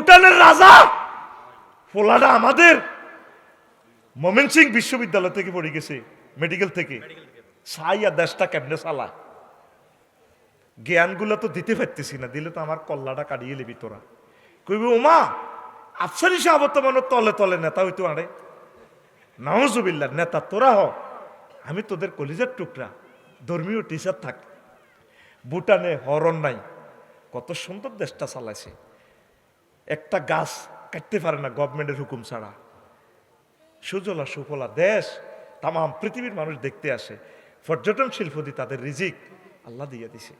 ভুটানের রাজা? ফোলাটা আমাদের? ময়মনসিং বিশ্ববিদ্যালয় থেকে পড়ে গেছে মেডিকেল থেকে। সাইয়া দেশটা কেমনে চালায় জ্ঞানগুলো তো দিতে পারতেছি না, দিলে তো আমার কল্লাটা কাটিয়ে নিবি তোরা। কইবি ওমা আফসারি সাহাব তো মনে তলে তলে নেতা হইতো আরে নাউজুবিল্লাহ, নেতা তোরা হ। আমি তোদের কলিজার টুকরা, ধর্মীয় টিচার থাক। ভুটানে হরণ নাই। কত সুন্দর দেশটা চালাইছে। একটা গাছ কাটতে পারে না গভর্নমেন্টের হুকুম ছাড়া। সুজলা, সুফলা, দেশ তাম পৃথিবীর মানুষ দেখতে আসে। পর্যটন শিল্প দিয়ে তাদের রিজিক আল্লাহ দিয়ে দিছে।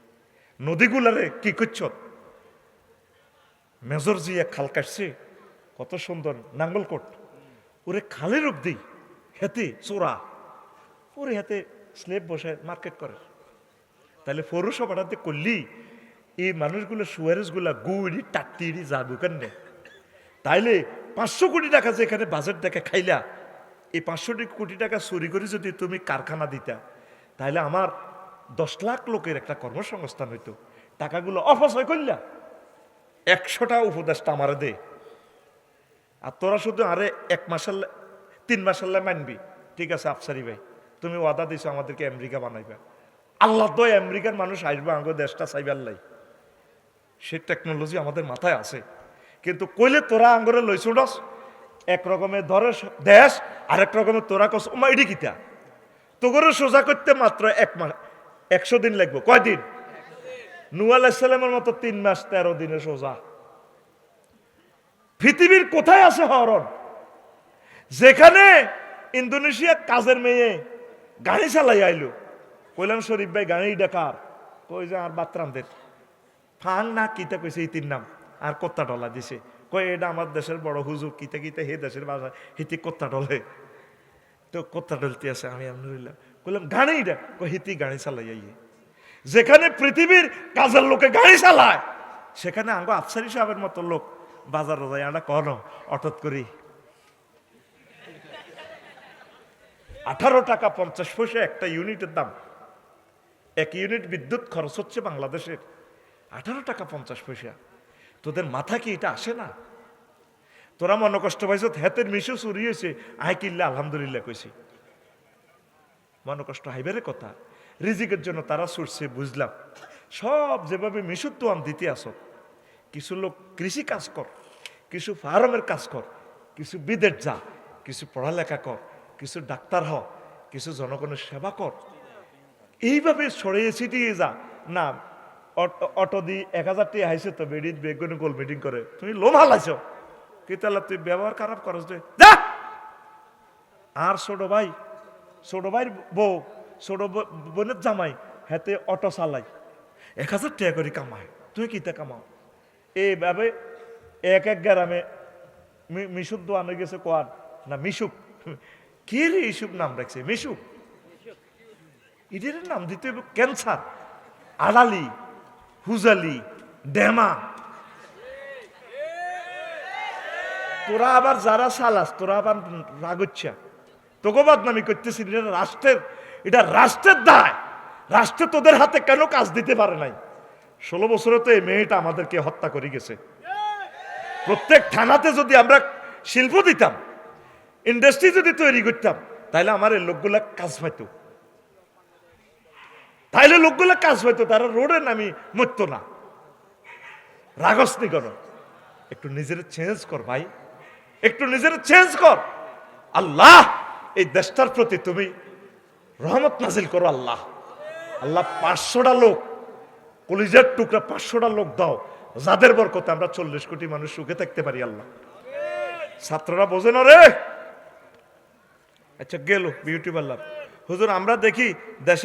নদীগুলারে কি করছ? মেজর জিয়া খাল কাটছে, কত সুন্দর নাঙ্গলকোট। ওরে খালের অব্দি হেতে চোরা। ওরে হাতে স্লেব বসে মার্কেট করে। তাহলে পৌরসভাটাতে করলি এই মানুষগুলো সুয়ারেজগুলা গুড়ি, টাট্টিড়ি যাব কেন তাইলে পাঁচশো কোটি টাকা যে এখানে বাজেট দেখে খাইলা, এই পাঁচশো কোটি টাকা চুরি করে যদি তুমি কারখানা দিতা তাহলে আমার দশ লাখ লোকের একটা কর্মসংস্থান হইতো। টাকাগুলো অপচয় করলা একশোটা উপদেশটা আমারে দে। আর তোরা শুধু আরে এক মাসাল্লা, তিন মাসাল্লা মানবি। ঠিক আছে, আফসারি ভাই, তুমি ওয়াদা দিছো আমাদেরকে আমেরিকা বানাইবা। আল্লাহ তো আমেরিকার মানুষ আসবে আমাকে দেশটা চাইবার লাই। সে টেকনোলজি আমাদের মাথায় আছে। কিন্তু কইলে তোরা আঙ্গরে লইছ ডস এক রকমের ধরে দেশ, আরেক রকমের তোরা কস ওমা এডি কিতা? তোগরে সোজা করতে মাত্র এক মাস একশো দিন লাগবে। কয়দিন নু আলাইসাল্লামের মতো তিন মাস, তেরো দিনে সোজা। পৃথিবীর কোথায় আছে হরণ যেখানে ইন্দোনেশিয়া কাজের মেয়ে গাড়ি চালাই আইলো। কইলাম, শরীফ ভাই গাড়ি ডাকার কই যে, আর বাত্রামদের ফাং না কিতা কইছে এই তিন নাম? আর কত্তা ডলা দিছে। কই এটা আমার দেশের বড় হুজুর, কিতা কিতা, হে দেশের ভাষা হিতি কত্তা ডলে তো কত্তা ডলতে আছে, আমি আলহামদুলিল্লাহ। কইলাম গাড়িটা কই হিতি গাড়ি চালাই আইয়ে। যেখানে পৃথিবীর কাজের লোকে গাড়ি চালায়, সেখানে আঙ্গ আফসারি সাহেবের মতো লোক। বাজার যায় আমরা কন, অটত করি। আঠারো টাকা পঞ্চাশ পয়সা একটা ইউনিটের দাম। এক ইউনিট বিদ্যুৎ খরচ হচ্ছে বাংলাদেশের। আঠারো টাকা পঞ্চাশ পয়সা। তোদের মাথা কি এটা আসে না? তোরা মনে কষ্ট পাইছ, হেতের মিশু চুরি হয়েছে। আয় কিল্লা, আলহামদুলিল্লাহ কইছি। মনে কষ্ট হাইবারে কথা। রিজিকের জন্য তারা ছুটছে বুঝলাম। সব যেভাবে মিশুর তো আম দিতে আসো কিছু লোক কৃষি কাজ কর, কিছু ফার্মের কাজ কর, কিছু বিদেশ যা, কিছু পড়ালেখা কর, কিছু ডাক্তার হ, কিছু জনগণের সেবা কর। এইভাবে ছড়িয়ে ছিটিয়ে যা। না অটো- দি এক হাজার টি আইসে তো বেডিত বেগুনি গোল মিটিং করে। তুমি লোম হালাইছ। কি তাহলে তুই ব্যবহার খারাপ করস তুই যা! আর ছোট ভাই ছোট ভাইয়ের বউ ছোট বোনের জামাই হাতে অটো চালাই এক হাজার টাকা করে কামায়। তুই কিতা কামাও? এইভাবে এক এক গ্রামে মিশুক দোয়ান গেছে কোয়ার না মিশুক। কি রে ইসুক নাম রাখছে? মিশুক? এদের নাম দিতে ক্যান্সার। আড়ালি। হুজালি, ডেমা। তোরা আবার যারা সালাস, তোরা আবার রাগচ্ছা তোকে বদনামি করতেছিস এটা রাষ্ট্রের এটা রাষ্ট্রের দায়। রাষ্ট্র তোদের হাতে কেন কাজ দিতে পারে নাই? ষোলো বছরে তো এই মেয়েটা আমাদেরকে হত্যা করে গেছে। প্রত্যেক থানাতে যদি আমরা শিল্প দিতাম ইন্ডাস্ট্রি যদি তৈরি করতাম, তাহলে আমার এই লোকগুলা কাজ পাইতো। তাইলে লোকগুলা কাজ পাইতো তারা রোডে নামি মরতো না। রাগস নি কেন একটু নিজের চেঞ্জ কর ভাই, একটু নিজের চেঞ্জ কর। আল্লাহ, এই দেশটার প্রতি তুমি রহমত নাজিল করো আল্লাহ। আল্লাহ পাঁচশোটা লোক, কলিজার টুকরা পাঁচশোটা লোক দাও, যাদের বরকতে আমরা চল্লিশ কোটি মানুষ সুখে থাকতে পারি আল্লাহ। ছাত্ররা বোঝে না রে? আচ্ছা গেল বিউটি পার্লার হুজুর, আমরা দেখি দেশে